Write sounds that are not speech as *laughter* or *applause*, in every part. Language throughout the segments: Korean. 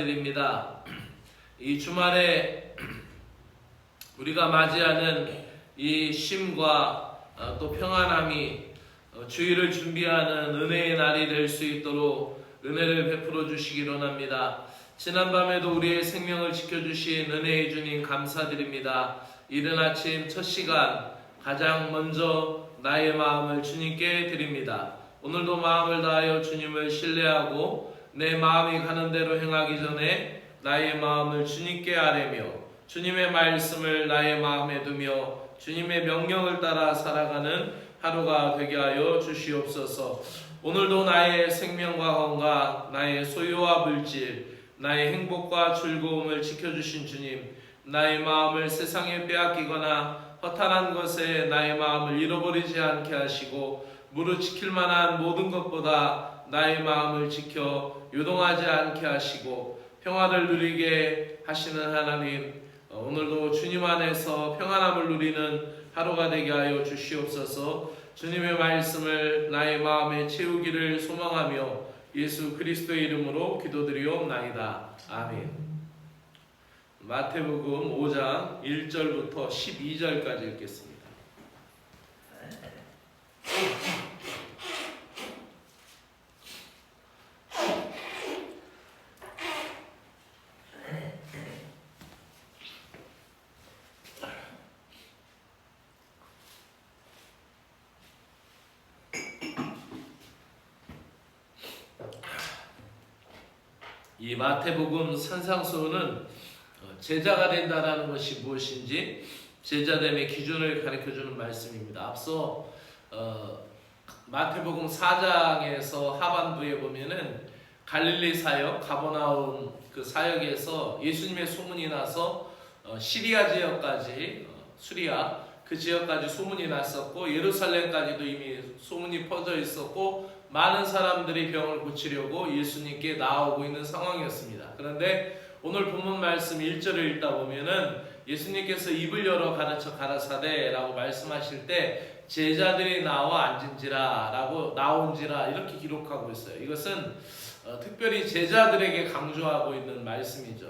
감사드립니다. 이 주말에 우리가 맞이하는 이 쉼과 어, 또 평안함이 어, 주일을 준비하는 은혜의 날이 될 수 있도록 은혜를 베풀어 주시기 원합니다. 지난밤에도 우리의 생명을 지켜주신 은혜의 주님 감사드립니다. 이른 아침 첫 시간 가장 먼저 나의 마음을 주님께 드립니다. 오늘도 마음을 다하여 주님을 신뢰하고 내 마음이 가는 대로 행하기 전에 나의 마음을 주님께 아뢰며 주님의 말씀을 나의 마음에 두며 주님의 명령을 따라 살아가는 하루가 되게 하여 주시옵소서. 오늘도 나의 생명과 건강, 나의 소유와 물질, 나의 행복과 즐거움을 지켜주신 주님, 나의 마음을 세상에 빼앗기거나 허탄한 것에 나의 마음을 잃어버리지 않게 하시고 무릇 지킬 만한 모든 것보다 나의 마음을 지켜 요동하지 않게 하시고 평화를 누리게 하시는 하나님 어, 오늘도 주님 안에서 평안함을 누리는 하루가 되게 하여 주시옵소서 주님의 말씀을 나의 마음에 채우기를 소망하며 예수 그리스도의 이름으로 기도드리옵나이다. 아멘. 마태복음 5장 1절부터 12절까지 읽겠습니다. 이 마태복음 산상수훈은 어, 제자가 된다라는 것이 무엇인지 제자됨의 기준을 가르쳐 주는 말씀입니다. 앞서 어, 마태복음 4장에서 하반부에 보면은 갈릴리 사역 가버나움 그 사역에서 예수님의 소문이 나서 어, 시리아 지역까지 어, 수리아 그 지역까지 소문이 났었고 예루살렘까지도 이미 소문이 퍼져 있었고 많은 사람들이 병을 고치려고 예수님께 나오고 있는 상황이었습니다. 그런데 오늘 본문 말씀 1절을 읽다 보면은 예수님께서 입을 열어 가르쳐 가라사대라고 말씀하실 때 제자들이 나와 앉은지라라고 나온지라 이렇게 기록하고 있어요. 이것은 어, 특별히 제자들에게 강조하고 있는 말씀이죠.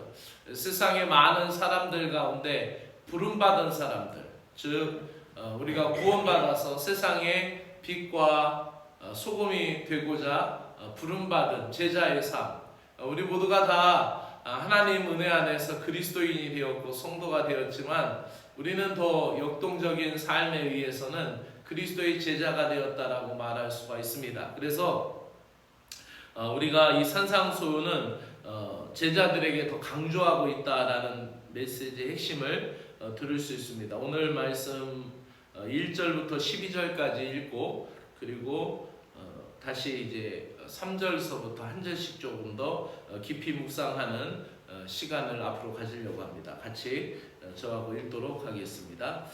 세상의 많은 사람들 가운데 부름받은 사람들, 즉 어, 우리가 구원받아서 세상의 빛과 어, 소금이 되고자 어, 부름받은 제자의 삶. 어, 우리 모두가 다 아, 하나님 은혜 안에서 그리스도인이 되었고 성도가 되었지만 우리는 더 역동적인 삶에 의해서는 그리스도의 제자가 되었다라고 말할 수가 있습니다. 그래서 어, 우리가 이 어, 제자들에게 더 강조하고 있다라는 메시지의 핵심을 어, 들을 수 있습니다. 오늘 말씀 어, 1절부터 12절까지 읽고 그리고 어, 다시 이제 3절서부터 한 절씩 조금 더 어, 깊이 묵상하는 어, 시간을 앞으로 가지려고 합니다. 같이 어, 저하고 읽도록 하겠습니다.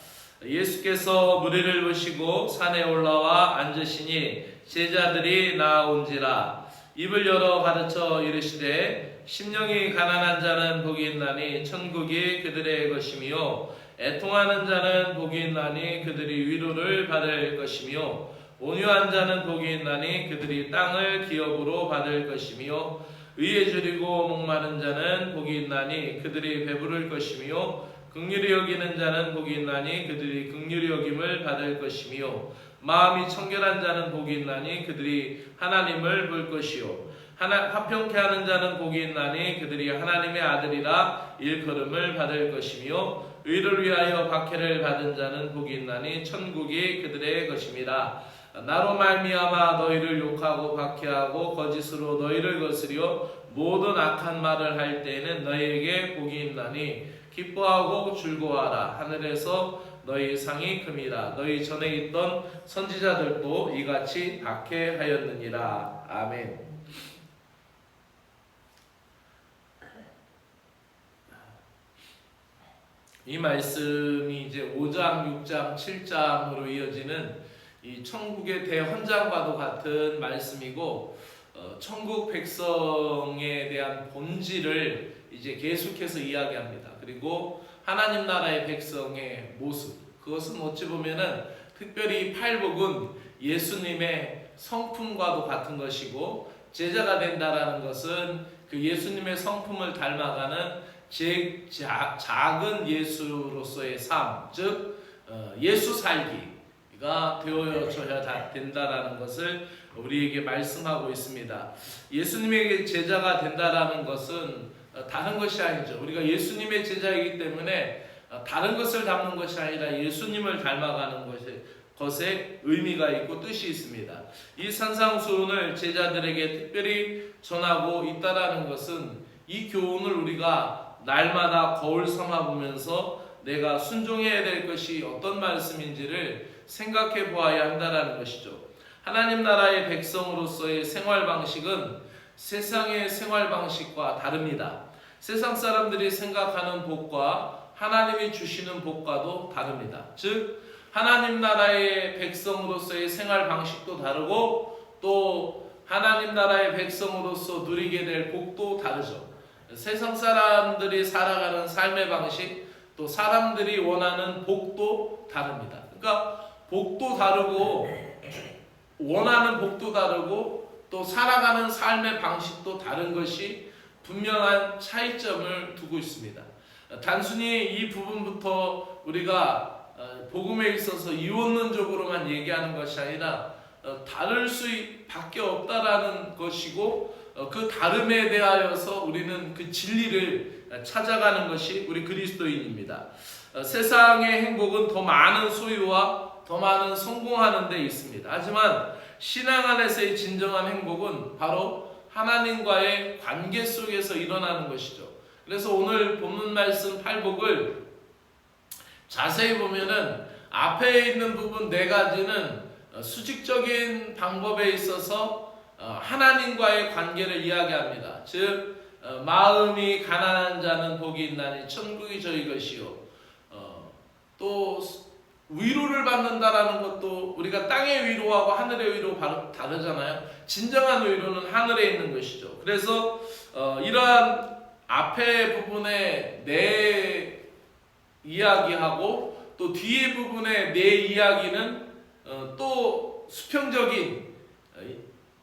예수께서 무리를 보시고 산에 올라와 앉으시니 제자들이 나온지라 입을 열어 가르쳐 이르시되 심령이 가난한 자는 복이 있나니 천국이 그들의 것이며 애통하는 자는 복이 있나니 그들이 위로를 받을 것이며 온유한 자는 복이 있나니 그들이 땅을 기업으로 받을 것이며 의에 줄이고 목마른 자는 복이 있나니 그들이 배부를 것이며 극률이 여기는 자는 복이 있나니 그들이 극률이 여김을 받을 것이며 마음이 청결한 자는 복이 있나니 그들이 하나님을 볼 것이요 하나 화평케 하는 자는 복이 있나니 그들이 하나님의 아들이라 일컬음을 받을 것이며 의를 위하여 박해를 받은 자는 복이 있나니 천국이 그들의 것입니다. 나로 말미암아 너희를 욕하고 박해하고 거짓으로 너희를 거스려 모든 악한 말을 할 때에는 너희에게 복이 있나니 기뻐하고 즐거워하라. 하늘에서 너희 상이 금이라. 너희 전에 있던 선지자들도 이같이 박해하였느니라. 아멘. 이 말씀이 이제 5장, 6장, 7장으로 이어지는 이 천국의 대헌장과도 같은 말씀이고 어, 천국 백성에 대한 본질을 이제 계속해서 이야기합니다. 그리고 하나님 나라의 백성의 모습 그것은 어찌 보면은 특별히 팔복은 예수님의 성품과도 같은 것이고 제자가 된다라는 것은 그 예수님의 성품을 닮아가는 제, 자, 작은 예수로서의 삶, 즉 어, 예수 살기 가 되어져야 다- 된다라는 것을 우리에게 말씀하고 있습니다. 예수님에게 제자가 된다라는 것은 어, 다른 것이 아니죠. 우리가 예수님의 제자이기 때문에 어, 다른 것을 담는 것이 아니라 예수님을 닮아가는 것이 것에 의미가 있고 뜻이 있습니다. 이 산상수훈을 제자들에게 특별히 전하고 있다라는 것은 이 교훈을 우리가 날마다 거울 삼아 보면서 내가 순종해야 될 것이 어떤 말씀인지를 생각해 보아야 한다라는 것이죠. 하나님 나라의 백성으로서의 생활 방식은 세상의 생활 방식과 다릅니다. 세상 사람들이 생각하는 복과 하나님이 주시는 복과도 다릅니다. 즉 하나님 나라의 백성으로서의 생활 방식도 다르고 또 하나님 나라의 백성으로서 누리게 될 복도 다르죠. 세상 사람들이 살아가는 삶의 방식 또 사람들이 원하는 복도 다릅니다. 그러니까 복도 다르고 원하는 복도 다르고 또 살아가는 삶의 방식도 다른 것이 분명한 차이점을 두고 있습니다. 단순히 이 부분부터 우리가 어, 복음에 있어서 이원론적으로만 얘기하는 것이 아니라 어, 다를 수밖에 없다라는 것이고 어, 그 다름에 대하여서 우리는 그 진리를 찾아가는 것이 우리 그리스도인입니다. 어, 세상의 행복은 더 많은 소유와 더 많은 성공하는 데 있습니다. 하지만 신앙 안에서의 진정한 행복은 바로 하나님과의 관계 속에서 일어나는 것이죠. 그래서 오늘 본문 말씀 팔복을 자세히 보면은 앞에 있는 부분 네 가지는 어, 수직적인 방법에 있어서 어, 하나님과의 관계를 이야기합니다. 즉 어, 마음이 가난한 자는 복이 있나니 천국이 저희 것이요. 어, 또 위로를 받는다라는 것도 우리가 땅의 위로하고 하늘의 위로 다르잖아요. 진정한 위로는 하늘에 있는 것이죠. 그래서 어, 이러한 앞에 부분에 내 이야기하고 또 뒤에 부분에 내 이야기는 어, 또 수평적인 어,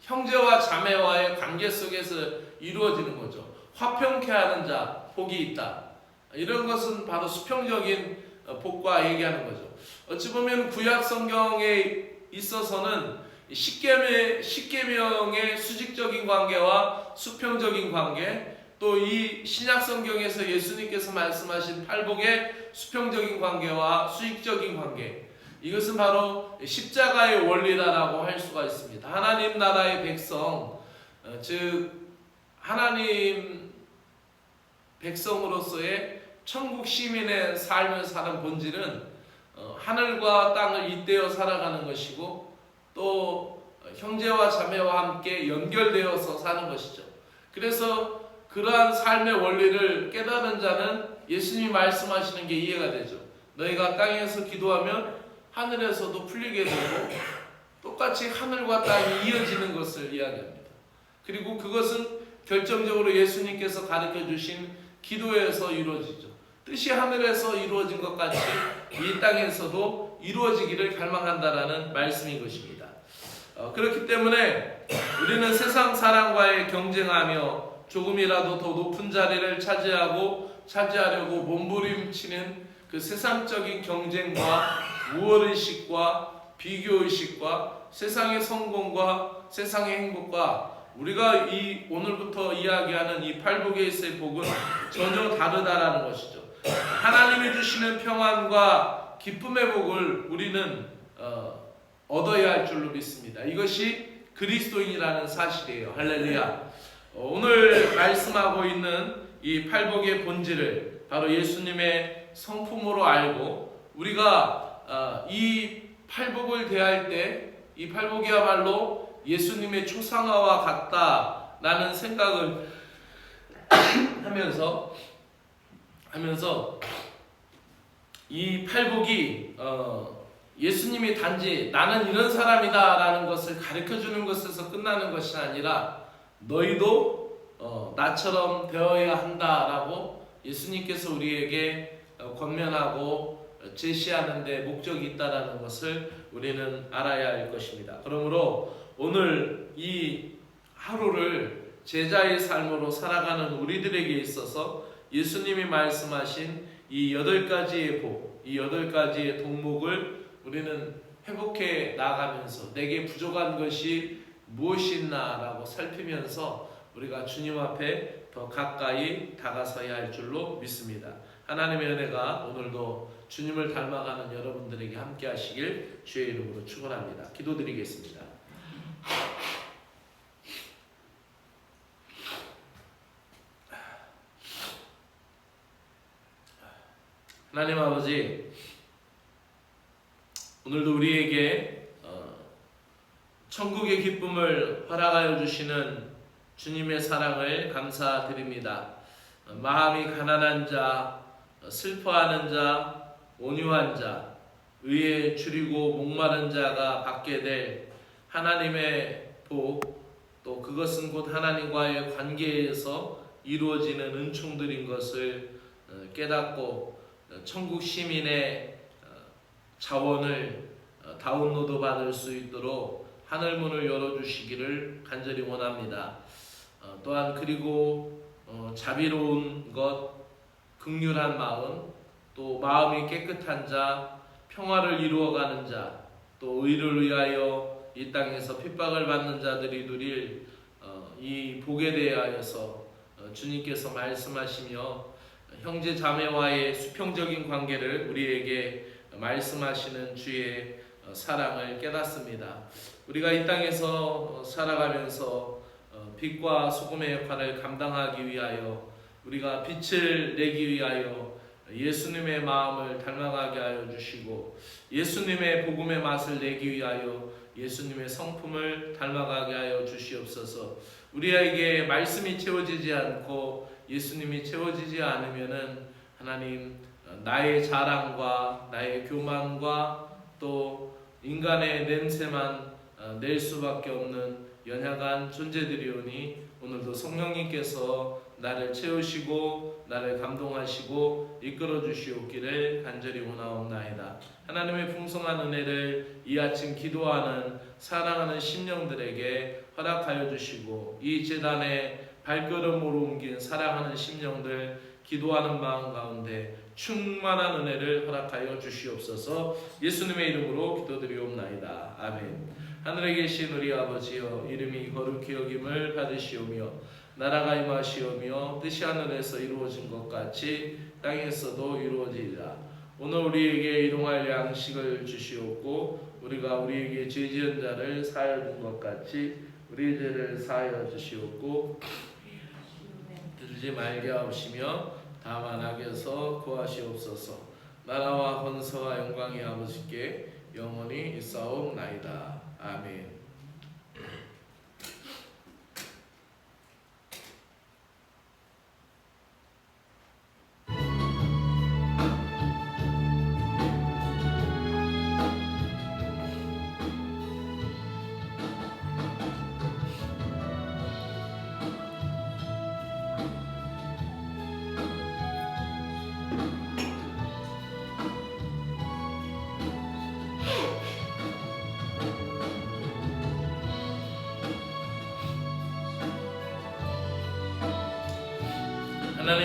형제와 자매와의 관계 속에서 이루어지는 거죠. 화평케 하는 자 복이 있다. 이런 것은 바로 수평적인 어, 복과 얘기하는 거죠. 어찌 보면 구약 성경에 있어서는 십계명, 십계명의 수직적인 관계와 수평적인 관계, 또 이 신약 성경에서 예수님께서 말씀하신 팔복의 수평적인 관계와 수직적인 관계, 이것은 바로 십자가의 원리다라고 할 수가 있습니다. 하나님 나라의 백성, 어, 즉 하나님 백성으로서의 천국 시민의 삶을 사는 본질은 어, 하늘과 땅을 잇대어 살아가는 것이고 또 형제와 자매와 함께 연결되어서 사는 것이죠. 그래서 그러한 삶의 원리를 깨달은 자는 예수님이 말씀하시는 게 이해가 되죠. 너희가 땅에서 기도하면 하늘에서도 풀리게 되고 똑같이 하늘과 땅이 이어지는 것을 이야기합니다. 그리고 그것은 결정적으로 예수님께서 가르쳐 주신 기도에서 이루어지죠. 뜻이 하늘에서 이루어진 것 같이 이 땅에서도 이루어지기를 갈망한다라는 말씀인 것입니다. 어, 그렇기 때문에 우리는 세상 사람과의 경쟁하며 조금이라도 더 높은 자리를 차지하고 차지하려고 몸부림치는 그 세상적인 경쟁과 우월의식과 비교의식과 세상의 성공과 세상의 행복과 우리가 이 오늘부터 이야기하는 이 팔복에서의 복은 전혀 다르다라는 것이죠. 하나님이 주시는 평안과 기쁨의 복을 우리는 어, 얻어야 할 줄로 믿습니다. 이것이 그리스도인이라는 사실이에요. 할렐루야. 어, 오늘 말씀하고 있는 이 팔복의 본질을 바로 예수님의 성품으로 알고 우리가 어, 이 팔복을 대할 때 이 팔복이야말로 예수님의 초상화와 같다라는 생각을 *clears throat* 하면서 하면서 이 팔복이 어, 예수님이 단지 나는 이런 사람이다라는 것을 가르쳐 주는 것에서 끝나는 것이 아니라 너희도 어, 나처럼 되어야 한다라고 예수님께서 우리에게 어, 권면하고 제시하는데 목적이 있다라는 것을 우리는 알아야 할 것입니다. 그러므로 오늘 이 하루를 제자의 삶으로 살아가는 우리들에게 있어서 예수님이 말씀하신 이 여덟 가지의 복, 이 여덟 가지의 동목을 우리는 회복해 나가면서 내게 부족한 것이 무엇이나라고 살피면서 우리가 주님 앞에 더 가까이 다가서야 할 줄로 믿습니다. 하나님의 은혜가 오늘도 주님을 닮아가는 여러분들에게 함께 하시길 주의 이름으로 축원합니다. 기도드리겠습니다. 하나님 아버지 오늘도 우리에게 어, 천국의 기쁨을 허락하여 주시는 주님의 사랑을 감사드립니다. 어, 마음이 가난한 자, 어, 슬퍼하는 자, 온유한 자, 의에 줄이고 목마른 자가 받게 될 하나님의 복, 또 그것은 곧 하나님과의 관계에서 이루어지는 은총들인 것을 어, 깨닫고 어, 천국 시민의 어, 자원을 어, 다운로드 받을 수 있도록 하늘 문을 열어주시기를 간절히 원합니다. 어, 또한 그리고 어, 자비로운 것, 극률한 마음, 또 마음이 깨끗한 자, 평화를 이루어가는 자, 또 의를 위하여 이 땅에서 핍박을 받는 자들이 누릴 어, 이 복에 대하여서 어, 주님께서 말씀하시며 형제 자매와의 수평적인 관계를 우리에게 말씀하시는 주의 어, 사랑을 깨닫습니다. 우리가 이 땅에서 어, 살아가면서 어, 빛과 소금의 역할을 감당하기 위하여 우리가 빛을 내기 위하여 예수님의 마음을 닮아가게 하여 주시고 예수님의 복음의 맛을 내기 위하여 예수님의 성품을 닮아가게 하여 주시옵소서. 우리에게 말씀이 채워지지 않고 예수님이 채워지지 않으면은 하나님 어, 나의 자랑과 나의 교만과 또 인간의 냄새만 어, 낼 수밖에 없는 연약한 존재들이오니 오늘도 성령님께서 나를 채우시고 나를 감동하시고 이끌어 주시옵기를 간절히 원하옵나이다. 하나님의 풍성한 은혜를 이 아침 기도하는 사랑하는 심령들에게 허락하여 주시고 이 재단에 발걸음으로 옮긴 사랑하는 심령들 기도하는 마음 가운데 충만한 은혜를 허락하여 주시옵소서 예수님의 이름으로 기도드리옵나이다. 아멘. 하늘에 계신 우리 아버지여 이름이 거룩히 여김을 받으시오며 나라가 임하시오며 뜻이 하늘에서 이루어진 것 같이 땅에서도 이루어지리라. 오늘 우리에게 일용할 양식을 주시옵고 우리가 우리에게 죄 지은 자를 사하여 준 것 같이 우리 죄를 사하여 주시옵고 들지 말게 하옵시며 다만 악에서 구하시옵소서. 나라와 권세와 영광이 아버지께 영원히 있사옵나이다. 아멘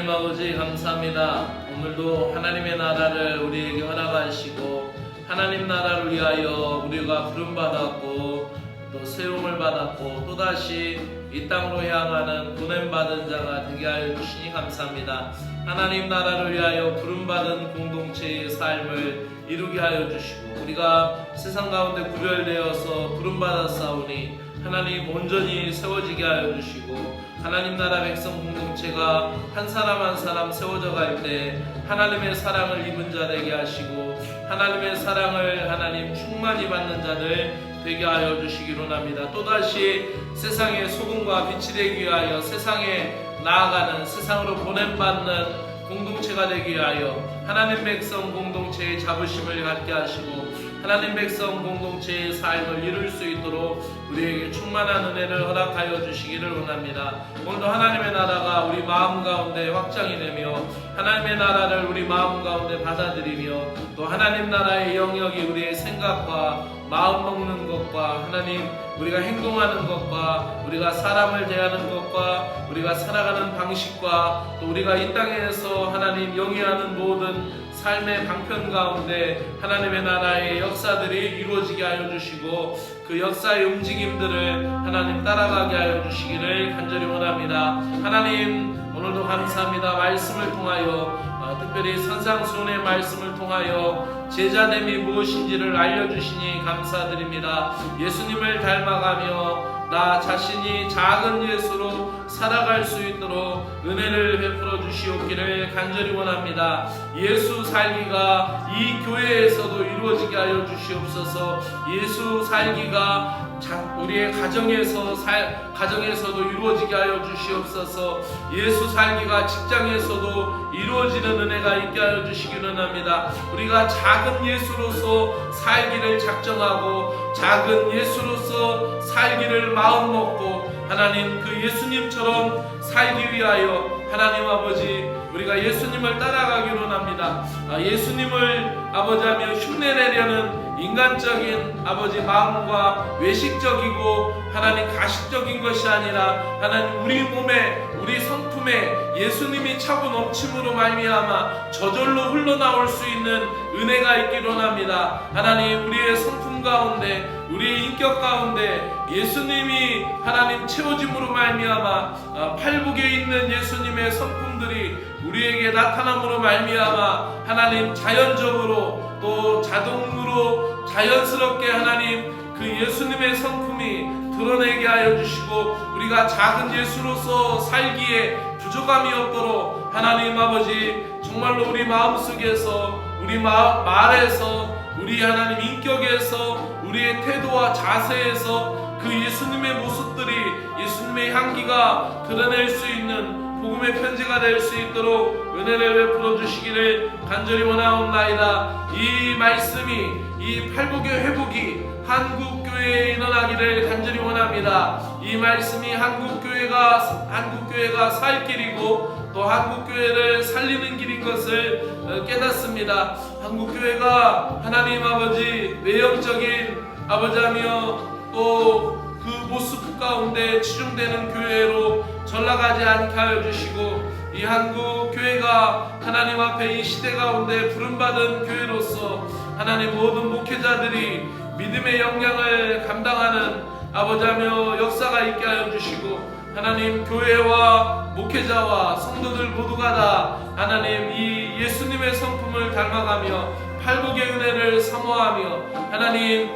하나님 아버지 감사합니다. 오늘도 하나님의 나라를 우리에게 허락하시고 하나님 나라를 위하여 우리가 부름 받았고 또 세움을 받았고 또 다시 이 땅으로 향하는 보냄 받은 자가 되게 하여 주시니 감사합니다. 하나님 나라를 위하여 부름 받은 공동체의 삶을 이루게 하여 주시고 우리가 세상 가운데 구별되어서 부름 받았사오니 하나님 온전히 세워지게 하여 주시고 하나님 나라 백성 공동체가 한 사람 한 사람 세워져 갈 때 하나님의 사랑을 입은 자 되게 하시고 하나님의 사랑을 하나님 충만히 받는 자들 되게 하여 주시기로 합니다. 또다시 세상의 소금과 빛이 되기 위하여 세상에 나아가는 세상으로 보냄받는 공동체가 되기 위하여 하나님 백성 공동체의 자부심을 갖게 하시고 하나님 백성 공동체의 삶을 이룰 수 있도록 우리에게 충만한 은혜를 허락하여 주시기를 원합니다. 오늘도 하나님의 나라가 우리 마음 가운데 확장이 되며 하나님의 나라를 우리 마음 가운데 받아들이며 또 하나님 나라의 영역이 우리의 생각과 마음 먹는 것과 하나님 우리가 행동하는 것과 우리가 사람을 대하는 것과 우리가 살아가는 방식과 또 우리가 이 땅에서 하나님 영위하는 모든 삶의 방편 가운데 하나님의 나라의 역사들이 이루어지게 하여 주시고 그 역사의 움직임들을 하나님 따라가게 하여 주시기를 간절히 원합니다. 하나님 오늘도 감사합니다. 말씀을 통하여 어, 특별히 선상순의 말씀을 통하여 제자됨이 무엇인지를 알려주시니 감사드립니다. 예수님을 닮아가며 나 자신이 작은 예수로 살아갈 수 있도록 은혜를 베풀어 주시옵기를 간절히 원합니다. 예수 살기가 이 교회에서도 이루어지게 하여 주시옵소서. 예수 살기가 자- 우리의 가정에서 살 가정에서도 이루어지게 하여 주시옵소서. 예수 살기가 직장에서도 이루어지는 은혜가 있게 하여 주시기를 합니다. 우리가 작은 예수로서 살기를 작정하고 작은 예수로서 살기를 마음 먹고 하나님 그 예수님처럼 살기 위하여 하나님 아버지 우리가 예수님을 따라가기로 합니다. 아, 예수님을 아버지 하며 흉내내려는 인간적인 아버지 마음과 외식적이고 하나님 가식적인 것이 아니라 하나님 우리 몸에 우리 성품에 예수님이 차고 넘침으로 말미암아 저절로 흘러나올 수 있는 은혜가 있기로 합니다. 하나님 우리의 성품 가운데 우리의 인격 가운데 예수님이 하나님 채워짐으로 말미암아 아, 팔복에 있는 예수님의 성품들이 우리에게 나타남으로 말미암아 하나님 자연적으로 또 자동으로 자연스럽게 하나님 그 예수님의 성품이 드러내게 하여 주시고 우리가 작은 예수로서 살기에 부족함이 없도록 하나님 아버지 정말로 우리 마음속에서 우리 마, 말에서 우리 하나님 인격에서 우리의 태도와 자세에서 그 예수님의 모습들이 예수님의 향기가 드러낼 수 있는 복음의 편지가 될 수 있도록 은혜를 베풀어 주시기를 간절히 원하옵나이다. 이 말씀이 이 팔복의 회복이 한국 교회에 일어나기를 간절히 원합니다. 이 말씀이 한국 교회가 한국 교회가 살 길이고 또 한국 교회를 살리는 길인 것을 어, 깨닫습니다. 한국 교회가 하나님 아버지 외형적인 아버지하며 또 그 모습 가운데 치중되는 교회로 전락하지 않게 하여 주시고 이 한국 교회가 하나님 앞에 이 시대 가운데 부름받은 교회로서 하나님 모든 목회자들이 믿음의 영향을 감당하는 아버지하며 역사가 있게 하여 주시고 하나님 교회와 목회자와 성도들 모두가 다 하나님 이 예수님의 성품을 닮아가며 팔복의 은혜를 사모하며 하나님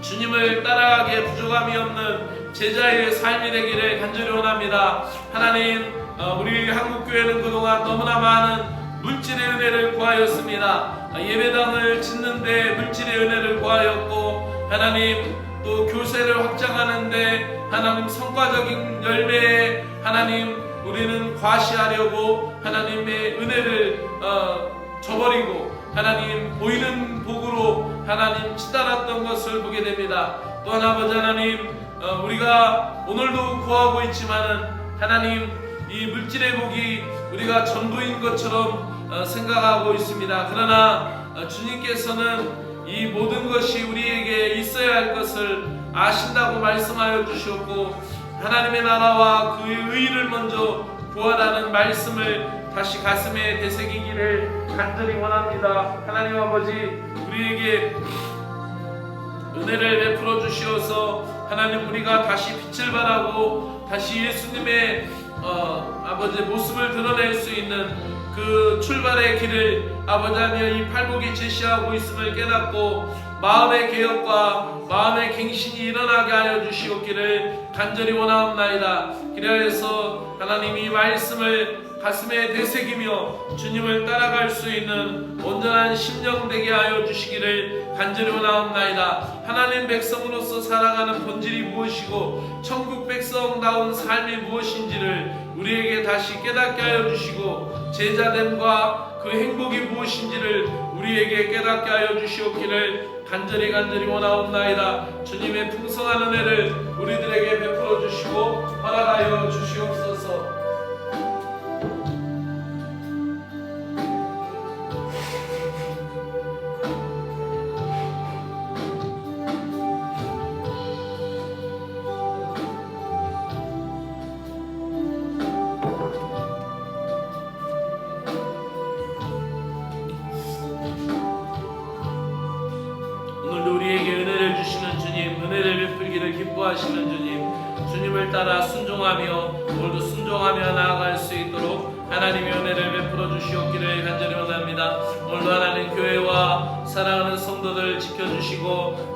주님을 따라가기에 부족함이 없는 제자의 삶이 되기를 간절히 원합니다. 하나님, 어, 우리 한국 교회는 그동안 너무나 많은 물질의 은혜를 구하였습니다. 어, 예배당을 짓는데 물질의 은혜를 구하였고 하나님 또 교세를 확장하는데 하나님 성과적인 열매에 하나님 우리는 과시하려고 하나님의 은혜를 어, 저버리고 하나님 보이는 복으로 하나님 치달았던 것을 보게 됩니다. 또한 아버지 하나님 어, 우리가 오늘도 구하고 있지만은 하나님 이 물질의 복이 우리가 전부인 것처럼 어, 생각하고 있습니다. 그러나 어, 주님께서는 이 모든 것이 우리에게 있어야 할 것을 아신다고 말씀하여 주셨고 하나님의 나라와 그의 의를 먼저 구하라는 말씀을 다시 가슴에 되새기기를 간절히 원합니다. 하나님 아버지 우리에게 은혜를 베풀어 주시어서 하나님 우리가 다시 빛을 발하고 다시 예수님의 어, 아버지 모습을 드러낼 수 있는 그 출발의 길을 아버지 하며 이 팔복이 제시하고 있음을 깨닫고 마음의 개혁과 마음의 갱신이 일어나게 하여 주시옵기를 간절히 원하옵나이다. 그래서 하나님 이 말씀을 가슴에 되새기며 주님을 따라갈 수 있는 온전한 심령 되게 하여 주시기를 간절히 원하옵나이다. 하나님 백성으로서 살아가는 본질이 무엇이고 천국 백성다운 삶이 무엇인지를 우리에게 다시 깨닫게 하여 주시고 제자됨과 그 행복이 무엇인지를 우리에게 깨닫게 하여 주시옵기를 간절히 간절히 원하옵나이다. 주님의 풍성한 은혜를 우리들에게 베풀어 주시고 허락하여 주시옵소서.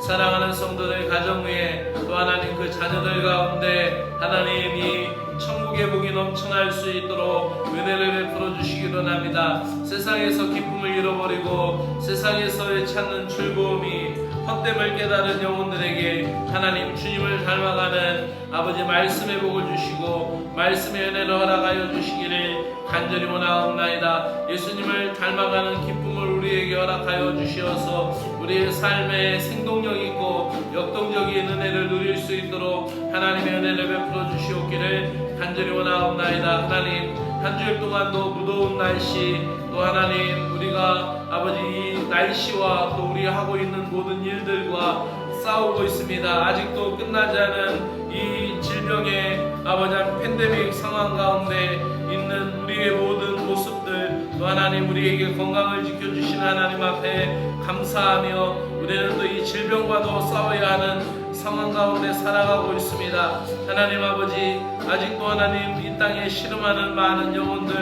사랑하는 성도들 가정 위에 또 하나님 그 자녀들 가운데 하나님이 천국의 복이 넘쳐날 수 있도록 은혜를 베풀어 주시기로 합니다. 세상에서 기쁨을 잃어버리고 세상에서의 찾는 즐거움이 헛됨을 깨달은 영혼들에게 하나님 주님을 닮아가는 아버지 말씀의 복을 주시고 말씀의 은혜를 허락하여 주시기를 간절히 원하옵나이다. 예수님을 닮아가는 기쁨을 우리에게 허락하여 주시어서 우리의 삶에 생동력 있고 역동적인 은혜를 누릴 수 있도록 하나님의 은혜를 베풀어 주시옵기를 간절히 원하옵나이다. 하나님 한 주일 동안도 무더운 날씨 또 하나님 우리가 아버지 이 날씨와 또 우리 하고 있는 모든 일들과 싸우고 있습니다. 아직도 끝나지 않은 이 질병의 아버지 팬데믹 상황 가운데 있는 우리의 모든 모습들 또 하나님 우리에게 건강을 지켜주신 하나님 앞에 감사하며 우리는 또 이 질병과도 싸워야 하는 상황 가운데 살아가고 있습니다. 하나님 아버지 아직도 하나님 이 땅에 씨름하는 많은 영혼들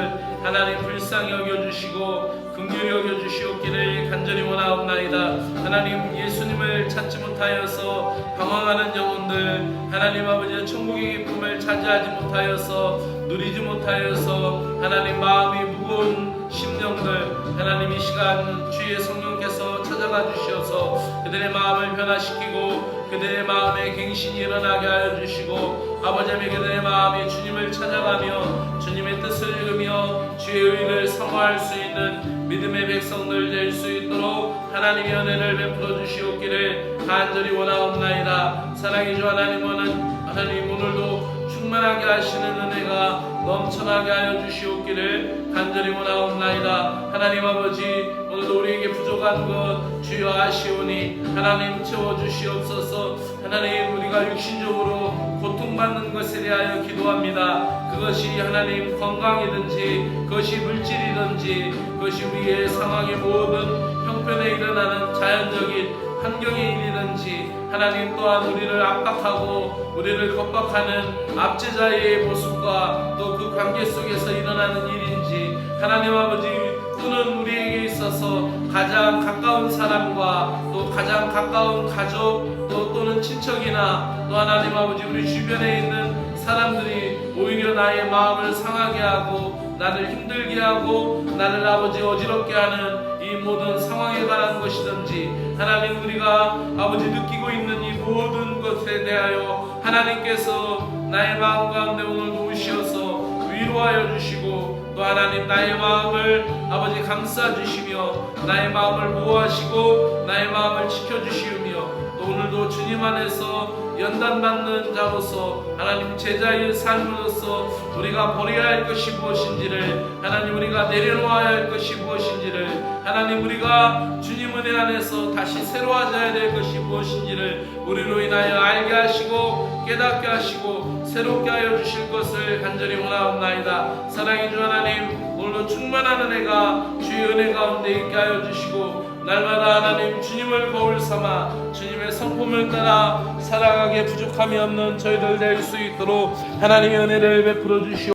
하나님 불쌍히 여겨주시고 긍휼히 여겨주시옵기를 간절히 원하옵나이다. 하나님 예수님을 찾지 못하여서 방황하는 영혼들 하나님 아버지 천국의 기쁨을 차지하지 못하여서 누리지 못하여서 하나님 마음이 무거운 심령들 하나님 이 시간 주의 성령께서 찾아가 주시어서 그들의 마음을 변화시키고 그들의 마음에 갱신이 일어나게 하여 주시고 아버지 하나님 그들의 마음이 주님을 찾아가며 주님의 뜻을 읽으며 주의 의를 사모할 수 있는 믿음의 백성들 될 수 있도록 하나님의 은혜를 베풀어 주시옵기를 간절히 원하옵나이다. 사랑의 주 하나님은 하나님 오늘도 충만하게 하시는 은혜가 넘쳐나게 하여 주시옵기를 간절히 원하옵나이다. 하나님 아버지 오늘도 우리에게 부족한 것 주여 아시오니 하나님 채워주시옵소서. 하나님 우리가 육신적으로 고통받는 것에 대하여 기도합니다. 그것이 하나님 건강이든지 그것이 물질이든지 그것이 우리의 상황의 모든 형편에 일어나는 자연적인 환경의 일이든지 하나님 또한 우리를 압박하고 우리를 겁박하는 압제자의 모습과 또 그 관계 속에서 일어나는 일인지 하나님 아버지 또는 우리에게 있어서 가장 가까운 사람과 또 가장 가까운 가족 또 또는 친척이나 또 하나님 아버지 우리 주변에 있는 사람들이 오히려 나의 마음을 상하게 하고 나를 힘들게 하고 나를 아버지 어지럽게 하는 이 모든 상황에 관한 것이든지 하나님 우리가 아버지 느끼고 있는 이 모든 것에 대하여 하나님께서 나의 마음 가운데 오늘도 오시어서 위로하여 주시고 또 하나님 나의 마음을 아버지 감싸 주시며 나의 마음을 보호하시고 나의 마음을 지켜 주시며 또 오늘도 주님 안에서 연단받는 자로서 하나님 제자의 삶으로서 우리가 버려야 할 것이 무엇인지를 하나님 우리가 내려놓아야 할 것이 무엇인지를 하나님 우리가 주님 은혜 안에서 다시 새로워져야 될 것이 무엇인지를 우리로 인하여 알게 하시고 깨닫게 하시고 새롭게 하여 주실 것을 간절히 원하옵나이다. 사랑의 주 하나님 오늘도 충만한 은혜가 주의 은혜 가운데 있게 하여 주시고 날마다 하나님 주님을 거울 삼아 주님의 성품을 따라 살아가게 부족함이 없는 저희들 될 수 있도록 하나님의 은혜를 베풀어 주시오.